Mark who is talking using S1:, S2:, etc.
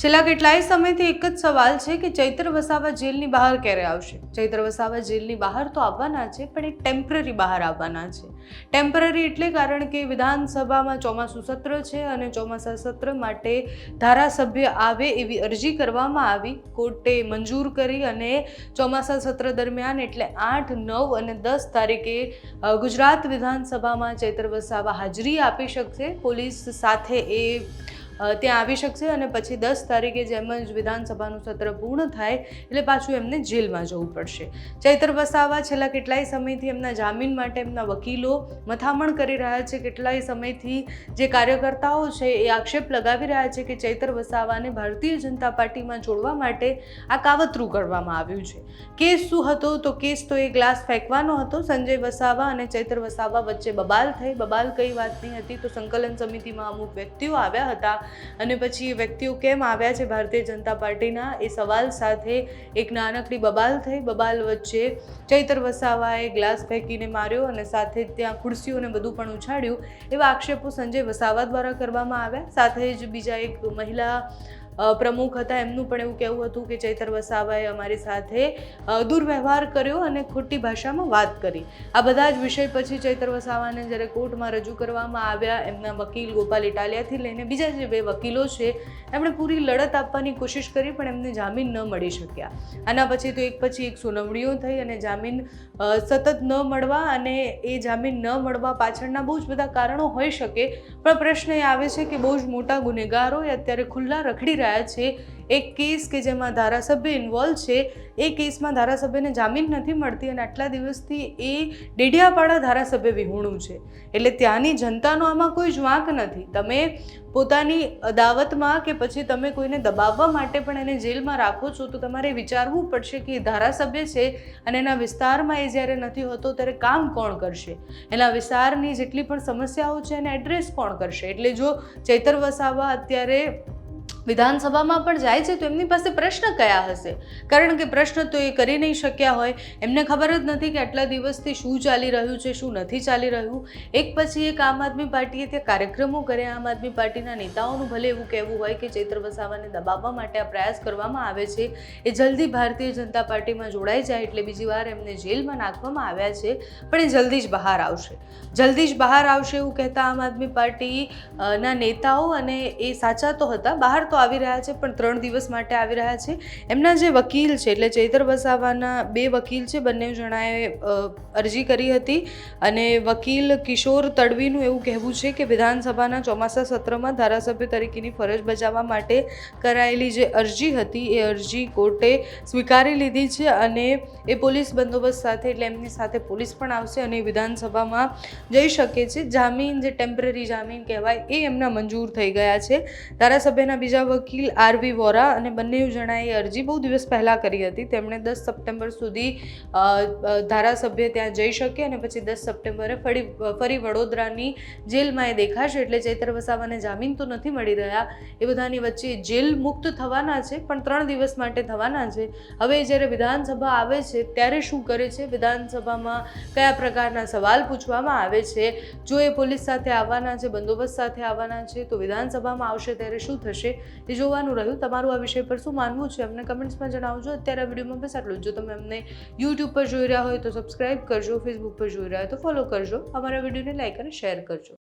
S1: છેલ્લા કેટલાય સમયથી એક જ સવાલ છે કે ચૈત્ર વસાવા જેલની બહાર ક્યારે આવશે? ચૈત્ર વસાવા જેલની બહાર તો આવવાના છે, પણ એ ટેમ્પરરી બહાર આવવાના છે. ટેમ્પરરી એટલે કારણ કે વિધાનસભામાં ચોમાસું સત્ર છે અને ચોમાસા સત્ર માટે ધારાસભ્ય આવે એવી અરજી કરવામાં આવી, કોર્ટે મંજૂર કરી અને ચોમાસા સત્ર દરમિયાન એટલે આઠ, નવ અને દસ તારીખે ગુજરાત વિધાનસભામાં ચૈત્ર વસાવા હાજરી આપી શકશે. પોલીસ સાથે એ ત્યાં આવી શકશે અને પછી દસ તારીખે જેમ જ વિધાનસભાનું સત્ર પૂર્ણ થાય, એટલે પાછું એમને જેલમાં જવું પડશે. ચૈત્ર વસાવા છેલ્લા કેટલાય સમયથી એમના જામીન માટે એમના વકીલો મથામણ કરી રહ્યા છે. કેટલાય સમયથી જે કાર્યકર્તાઓ છે એ આક્ષેપ લગાવી રહ્યા છે કે ચૈત્ર વસાવાને ભારતીય જનતા પાર્ટીમાં જોડવા માટે આ કાવતરું કરવામાં આવ્યું છે. કેસ શું હતો? તો કેસ તો એ ગ્લાસ ફેંકવાનો હતો. સંજય વસાવા અને ચૈત્ર વસાવા વચ્ચે બબાલ થઈ. બબાલ કઈ વાતની હતી? તો સંકલન સમિતિમાં અમુક વ્યક્તિઓ આવ્યા હતા. અને પછી વ્યક્તિઓ કેમ આવ્યા છે ભારતીય જનતા પાર્ટીના? એ સવાલ સાથે એક નાનકડી બબાલ થઈ. બબાલ વચ્ચે ચૈતર વસાવાએ ગ્લાસ ફેંકીને માર્યો અને સાથે ત્યાં ખુરશીઓને બધું પણ ઉછાળ્યું. એવા આક્ષેપો સંજય વસાવા દ્વારા કરવામાં આવ્યા. સાથે જ બીજા એક મહિલા પ્રમુખ હતા, એમનું પણ એવું કહેવું હતું કે ચૈતર વસાવાએ અમારી સાથે દુર્વ્યવહાર કર્યો અને ખોટી ભાષામાં વાત કરી. આ બધા જ વિષય પછી ચૈતર વસાવાને જ્યારે કોર્ટમાં રજૂ કરવામાં આવ્યા, એમના વકીલ ગોપાલ ઇટાલિયાથી લઈને બીજા જે બે વકીલો છે, એમણે પૂરી લડત આપવાની કોશિશ કરી, પણ એમને જામીન ન મળી શક્યા. આના પછી તો એક પછી એક સુનાવણીઓ થઈ અને જામીન સતત ન મળવા અને એ જામીન ન મળવા પાછળના બહુ જ બધા કારણો હોઈ શકે. પણ પ્રશ્ન એ આવે છે કે બહુ જ મોટા ગુનેગારો એ અત્યારે ખુલ્લા રખડી રહ્યા છે. એક કેસ કે જેમાં ધારાસભ્ય ઇન્વોલ્વ છે. એ કેસમાં ધારાસભ્યને જામીન નથી મળતી અને આટલા દિવસથી એ ડેડિયાપાડા ધારાસભ્ય વિહોણું છે. એટલે ત્યાંની જનતાનો આમાં કોઈ જ વાંક નથી. તમે પોતાની અદાવતમાં કે પછી તમે કોઈને દબાવવા માટે પણ એને જેલમાં રાખો છો, તો તમારે વિચારવું પડશે કે એ ધારાસભ્ય છે અને એના વિસ્તારમાં એ જ્યારે નથી હોતો, ત્યારે કામ કોણ કરશે? એના વિસ્તારની જેટલી પણ સમસ્યાઓ છે એને એડ્રેસ કોણ કરશે? એટલે જો ચૈતર વસાવા અત્યારે વિધાનસભામાં પણ જાય છે, તો એમની પાસે પ્રશ્ન કયા હશે? કારણ કે પ્રશ્ન તો એ કરી નહીં શક્યા હોય. એમને ખબર જ નથી કે આટલા દિવસથી શું ચાલી રહ્યું છે, શું નથી ચાલી રહ્યું. એક પછી એક આમ આદમી પાર્ટીએ ત્યાં કાર્યક્રમો કર્યા. આમ આદમી પાર્ટીના નેતાઓનું ભલે એવું કહેવું હોય કે ચૈત્ર વસાવાને દબાવવા માટે આ પ્રયાસ કરવામાં આવે છે. એ જલ્દી ભારતીય જનતા પાર્ટીમાં જોડાઈ જાય એટલે બીજી વાર એમને જેલમાં નાખવામાં આવ્યા છે, પણ એ જલ્દી જ બહાર આવશે. જલ્દી જ બહાર આવશે એવું કહેતા આમ આદમી પાર્ટી ના નેતાઓ અને એ સાચા તો હતા. બહાર તો આવી રહ્યા છે, પણ ત્રણ દિવસ માટે આવી રહ્યા છે. એમના જે વકીલ છે, એટલે ચૈતર વસાવાના બે વકીલ છે, બંને જણાએ અરજી કરી હતી. અને વકીલ કિશોર તડવીનું એવું કહેવું છે કે વિધાનસભાના ચોમાસા સત્રમાં ધારાસભ્ય તરીકેની ફરજ બજાવવા માટે કરાયેલી જે અરજી હતી, એ અરજી કોર્ટે સ્વીકારી લીધી છે અને એ પોલીસ બંદોબસ્ત સાથે, એટલે એમની સાથે પોલીસ પણ આવશે અને વિધાનસભામાં જઈ શકે છે. જામીન, જે ટેમ્પરરી જામીન કહેવાય, એ એમના મંજૂર થઈ ગયા છે. ધારાસભ્યના બીજા વકીલ આરવી વોરા અને બંને જણાએ અરજી બહુ દિવસ પહેલાં કરી હતી. તેમણે દસ સપ્ટેમ્બર સુધી ધારાસભ્ય ત્યાં જઈ શકે અને પછી દસ સપ્ટેમ્બરે ફરી ફરી વડોદરાની જેલમાં એ દેખાશે એટલે ચૈત્ર વસાવાને જામીન તો નથી મળી રહ્યા. એ બધાની વચ્ચે જેલ મુક્ત થવાના છે, પણ ત્રણ દિવસ માટે થવાના છે. હવે જ્યારે વિધાનસભા આવે છે, ત્યારે શું કરે છે? વિધાનસભામાં કયા પ્રકારના સવાલ પૂછવામાં આવે છે? જો એ પોલીસ સાથે આવવાના છે, બંદોબસ્ત સાથે આવવાના છે, તો વિધાનસભામાં આવશે ત્યારે શું થશે? એ જોવાનું રહ્યું. તમારું આ વિષય પર શું માનવું છે અમને કમેન્ટ્સમાં જણાવજો. અત્યારે આ વિડીયોમાં બસ આટલું જ. તમે અમને યુટ્યુબ પર જોઈ રહ્યા હોય તો સબસ્ક્રાઇબ કરજો ફેસબુક પર જોઈ રહ્યા હોય તો ફોલો કરજો. અમારા વિડીયોને લાઈક અને શેર કરજો.